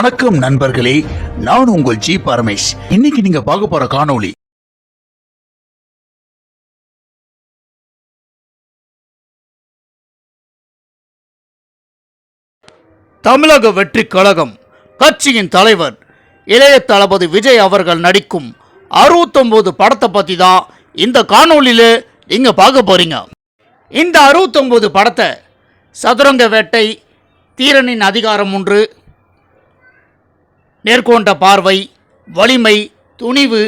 வணக்கம் நண்பர்களே நான் உங்கள் ஜி பரமேஷ். இன்னைக்கு நீங்க பார்க்க போற காணொளி தமிழக வெற்றி கழகம் கட்சியின் தலைவர் இளைய தளபதி விஜய் அவர்கள் நடிக்கும் அறுபத்தொம்போது படத்தை பற்றி தான் இந்த காணொளியில் நீங்கள் பார்க்க போறீங்க. இந்த அறுபத்தொம்போது படத்தை சதுரங்க வேட்டை தீரனின் அதிகாரம் ஒன்று நேர்கொண்ட பார்வை வலிமை துணிவு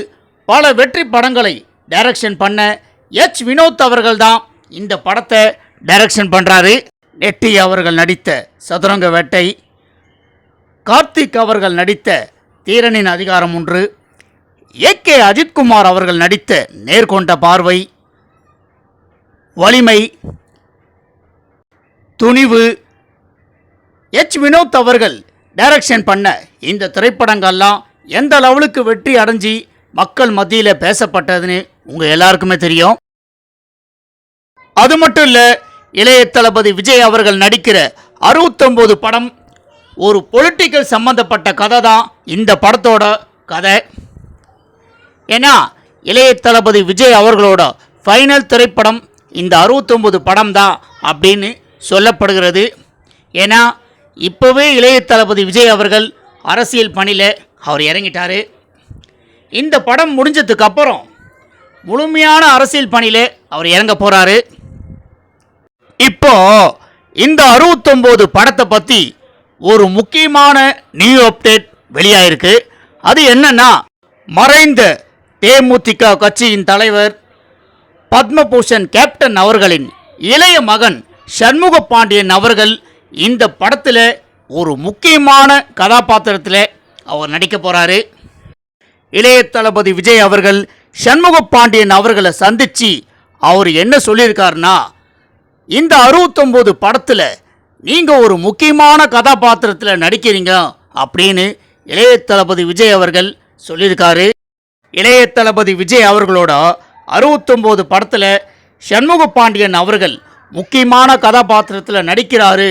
பல வெற்றி படங்களை டைரக்ஷன் பண்ண எச். வினோத் அவர்கள்தான் இந்த படத்தை டைரக்ஷன் பண்ணுறாரு நெட்டி அவர்கள் நடித்த சதுரங்க வேட்டை கார்த்திக் அவர்கள் நடித்த தீரனின் அதிகாரம் ஒன்று ஏ. கே. அஜித்குமார் அவர்கள் நடித்த நேர்கொண்ட பார்வை வலிமை துணிவு எச். வினோத் அவர்கள் டைரக்ஷன் பண்ண இந்த திரைப்படங்கள்லாம் எந்த லெவலுக்கு வெற்றி அடைஞ்சி மக்கள் மத்தியில் பேசப்பட்டதுன்னு உங்கள் எல்லாருக்குமே தெரியும். அது மட்டும் இல்லை இளைய தளபதி விஜய் அவர்கள் நடிக்கிற அறுபத்தொம்போது படம் ஒரு பொலிட்டிக்கல் சம்மந்தப்பட்ட கதை தான் இந்த படத்தோட கதை. ஏன்னா இளைய தளபதி விஜய் அவர்களோட ஃபைனல் திரைப்படம் இந்த அறுபத்தொம்போது படம் தான் அப்படின்னு சொல்லப்படுகிறது. ஏன்னா இப்போவே இளைய தளபதி விஜய் அவர்கள் அரசியல் பணியில் அவர் இறங்கிட்டார். இந்த படம் முடிஞ்சதுக்கு அப்புறம் முழுமையான அரசியல் பணியில் அவர் இறங்க போகிறாரு இப்போ இந்த அறுபத்தொம்போது படத்தை பற்றி ஒரு முக்கியமான நியூ அப்டேட் வெளியாயிருக்கு. அது என்னன்னா மறைந்த தேமுதிக கட்சியின் தலைவர் பத்மபூஷன் கேப்டன் அவர்களின் இளைய மகன் சண்முக பாண்டியன் அவர்கள் இந்த படத்தில் ஒரு முக்கியமான கதாபாத்திரத்தில் அவர் நடிக்க போகிறாரு இளைய தளபதி விஜய் அவர்கள் சண்முக பாண்டியன் அவர்களை சந்தித்து அவர் என்ன சொல்லியிருக்காருன்னா இந்த அறுபத்தொம்போது படத்தில் நீங்கள் ஒரு முக்கியமான கதாபாத்திரத்தில் நடிக்கிறீங்க அப்படின்னு இளைய தளபதி விஜய் அவர்கள் சொல்லியிருக்காரு. இளைய தளபதி விஜய் அவர்களோட அறுபத்தொம்போது படத்தில் சண்முக பாண்டியன் அவர்கள் முக்கியமான கதாபாத்திரத்தில் நடிக்கிறாரு